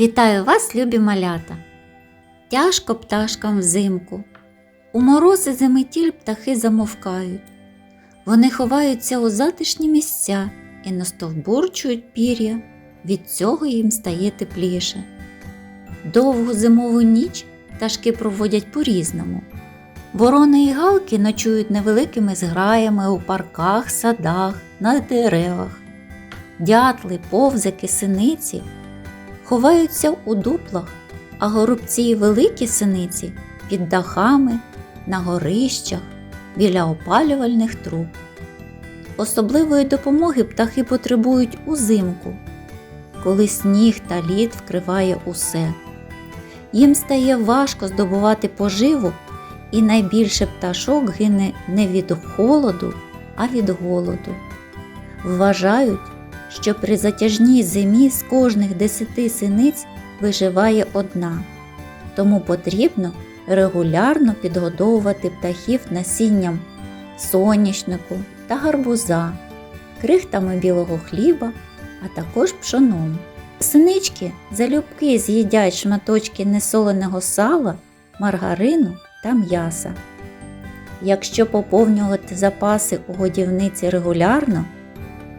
Вітаю вас, любі малята! Тяжко пташкам взимку. У морози заметіль птахи замовкають. Вони ховаються у затишні місця і настовбурчують пір'я. Від цього їм стає тепліше. Довгу зимову ніч пташки проводять по-різному. Ворони і галки ночують невеликими зграями у парках, садах, на деревах. Дятли, повзики, синиці ховаються у дуплах, а горобці й великі синиці під дахами, на горищах, біля опалювальних труб. Особливої допомоги птахи потребують узимку, коли сніг та лід вкриває усе. Їм стає важко здобувати поживу, і найбільше пташок гине не від холоду, а від голоду. Вважають, що при затяжній зимі з кожних десяти синиць виживає одна, тому потрібно регулярно підгодовувати птахів насінням соняшнику та гарбуза, крихтами білого хліба, а також пшоном. Синички залюбки з'їдять шматочки несоленого сала, маргарину та м'яса. Якщо поповнювати запаси у годівниці регулярно,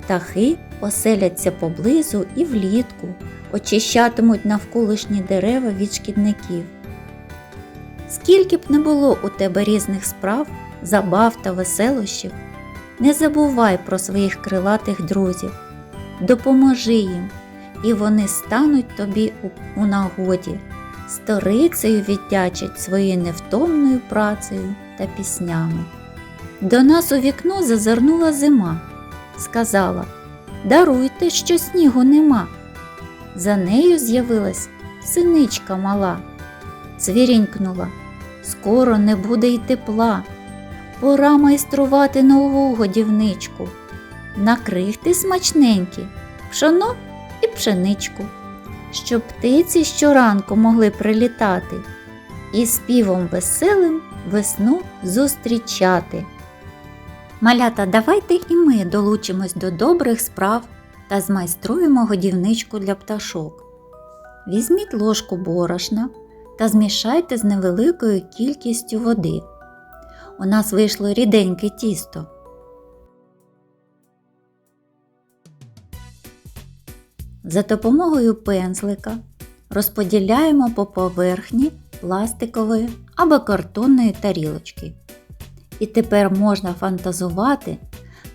птахи оселяться поблизу і влітку, очищатимуть навколишні дерева від шкідників. Скільки б не було у тебе різних справ, забав та веселощів, не забувай про своїх крилатих друзів, допоможи їм, і вони стануть тобі у, нагоді, сторицею віддячать своєю невтомною працею та піснями. До нас у вікно зазирнула зима, сказала Даруйте, що снігу нема. За нею з'явилась синичка мала, цвірінькнула. Скоро не буде й тепла. Пора майструвати нову годівничку. Накрихти смачненькі, пшоно і пшеничку, щоб птиці щоранку могли прилітати і співом веселим весну зустрічати. Малята, давайте і ми долучимось до добрих справ та змайструємо годівничку для пташок. Візьміть ложку борошна та змішайте з невеликою кількістю води. У нас вийшло ріденьке тісто. За допомогою пензлика розподіляємо по поверхні пластикової або картонної тарілочки. І тепер можна фантазувати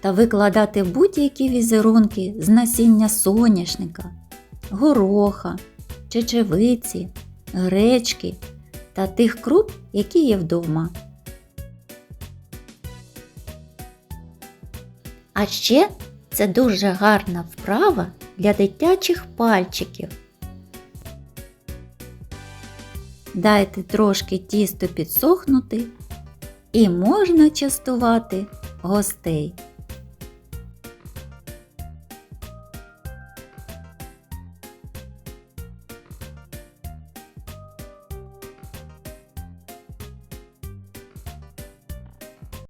та викладати будь-які візерунки з насіння соняшника, гороха, чечевиці, гречки та тих круп, які є вдома. А ще це дуже гарна вправа для дитячих пальчиків. Дайте трошки тісто підсохнути і можна частувати гостей.